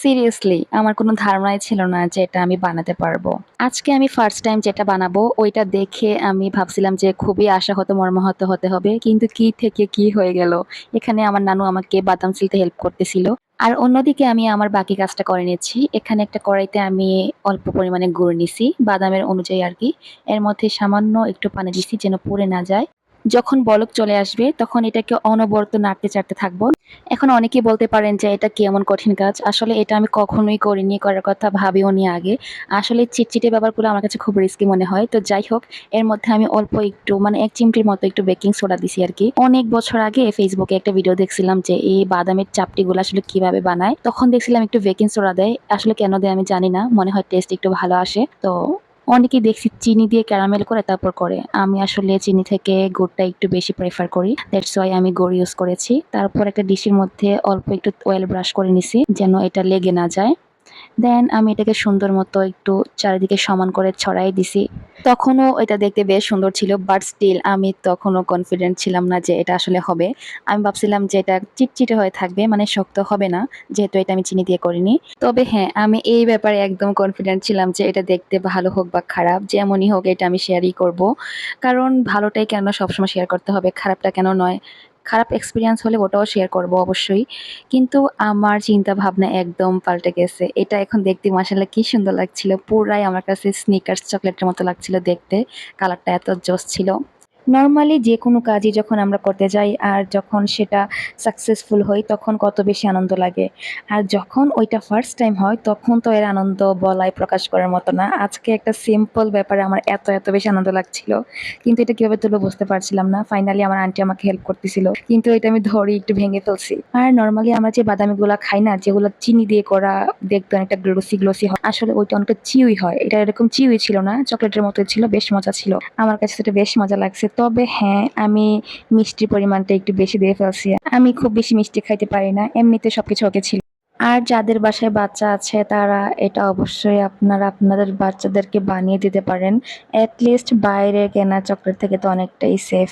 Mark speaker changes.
Speaker 1: Seriously আমার কোনো ধারণাই ছিল না যে এটা আমি বানাতে পারব। আজকে আমি ফার্স্ট টাইম যেটা বানাবো, ওইটা দেখে আমি ভাবছিলাম যে খুবই আশাহত, মর্মাহত হতে হবে, কিন্তু কি থেকে কি হয়ে গেল? এখানে আমার নানু আমাকে বাদাম ছিলতে হেল্প করতেছিল। আর অন্যদিকে আমি আমার বাকি কাজটা করে নিচ্ছি। এখানে একটা কড়াইতে আমি অল্প পরিমাণে গুড় নিছি, বাদামের অনুযায়ী আর কি। এর মধ্যে সামান্য একটু পানি দিছি যেন পুড়ে না যায়। যখন বলক চলে আসবে, তখন এটাকে অনবরত নাড়তে চাড়তে থাকব। এখন অনেকেই বলতে পারেন যে, এটা কেমন কঠিন কাজ? আসলে এটা আমি কখনোই করিনি, করার কথা ভাবিও নি আগে। আসলে চিটচিটে ব্যাপারগুলো আমার কাছে খুব রিস্কি মনে হয়। তো যাই হোক, এর মধ্যে আমি অল্প একটু মানে এক চিমটির মতো একটু বেকিং সোডা দিছি আর কি। অনেক বছর আগে ফেসবুকে একটা ভিডিও দেখছিলাম যে, এই বাদামের চাপটিগুলো আসলে কীভাবে বানায়। তখন দেখছিলাম একটু বেকিং সোডা দেয়। আসলে কেন দেয় আমি জানি না। মনে হয় টেস্ট একটু ভালো আসে। তো অনেকেই দেখছি চিনি দিয়ে ক্যারামেল করে তারপর করে। আমি আসলে চিনি থেকে গুড়টা একটু বেশি প্রেফার করি। দ্যাটস ওয়াই আমি গুড় ইউজ করেছি। তারপর একটা ডিশের মধ্যে অল্প একটু অয়েল ব্রাশ করে নিছি, যেন এটা লেগে না যায়। দেন আমি এটাকে সুন্দর মতো একটু চারিদিকে সমান করে ছড়াই দিছি। তখনও এটা দেখতে বেশ সুন্দর ছিল বাট স্টিল আমি তখনও কনফিডেন্ট ছিলাম না যে এটা আসলে হবে। আমি ভাবছিলাম যে এটা চিটচিটে হয়ে থাকবে মানে শক্ত হবে না, যেহেতু এটা আমি চিনি দিয়ে করিনি। তবে হ্যাঁ আমি এই ব্যাপারে একদম কনফিডেন্ট ছিলাম যে এটা দেখতে ভালো হোক বা খারাপ, যেমনই হোক এটা আমি শেয়ারই করব। কারণ ভালোটাই কেন সবসময় শেয়ার করতে হবে, খারাপটা কেন নয়? খারাপ এক্সপিরিয়েন্স হলে ওটাও শেয়ার করব অবশ্যই। কিন্তু আমার চিন্তা ভাবনা একদম পাল্টে গেছে। এটা এখন দেখতে মাসাল্লাহ কি সুন্দর লাগছিল। পুরাই আমার কাছে স্নিকার্স চকলেটের মতো লাগছিল দেখতে। কালারটা এত জোস ছিল। নর্মালি যে কোনো কাজই যখন আমরা করতে যাই আর যখন সেটা সাকসেসফুল হই তখন কত বেশি আনন্দ লাগে। আর যখন ওইটা ফার্স্ট টাইম হয়, তখন তো এর আনন্দ বলায় প্রকাশ করার মতো না। আজকে একটা সিম্পল ব্যাপারে আমার এত এত বেশি আনন্দ লাগছিল। কিন্তু এটা কীভাবে তুলো বুঝতে পারছিলাম না। ফাইনালি আমার আন্টি আমাকে হেল্প করতেছিল। কিন্তু এটা আমি ধরি একটু ভেঙে ফেলছি। আর নর্মালি আমরা যে বাদামিগুলো খাই না, যেগুলো চিনি দিয়ে করা দেখতে অনেকটা গ্লোসি গ্লোসি হয়। আসলে ওইটা অনেকটা চিউই হয়। এটা এরকম চিউই ছিল না চকলেটের মতো ছিল, বেশ মজা ছিল। আমার কাছে সেটা বেশ মজা লাগছে। তবে হ্যাঁ আমি মিষ্টির পরিমাণটা একটু বেশি দিয়ে ফেলছি। আমি খুব বেশি মিষ্টি খাইতে পারি না, এমনিতে সবকিছু ওকে ছিল। আর যাদের বাসায় বাচ্চা আছে, তারা এটা অবশ্যই আপনারা আপনাদের বাচ্চাদেরকে বানিয়ে দিতে পারেন। অ্যাটলিস্ট বাইরে কেনা চকলেট থেকে তো অনেকটাই সেফ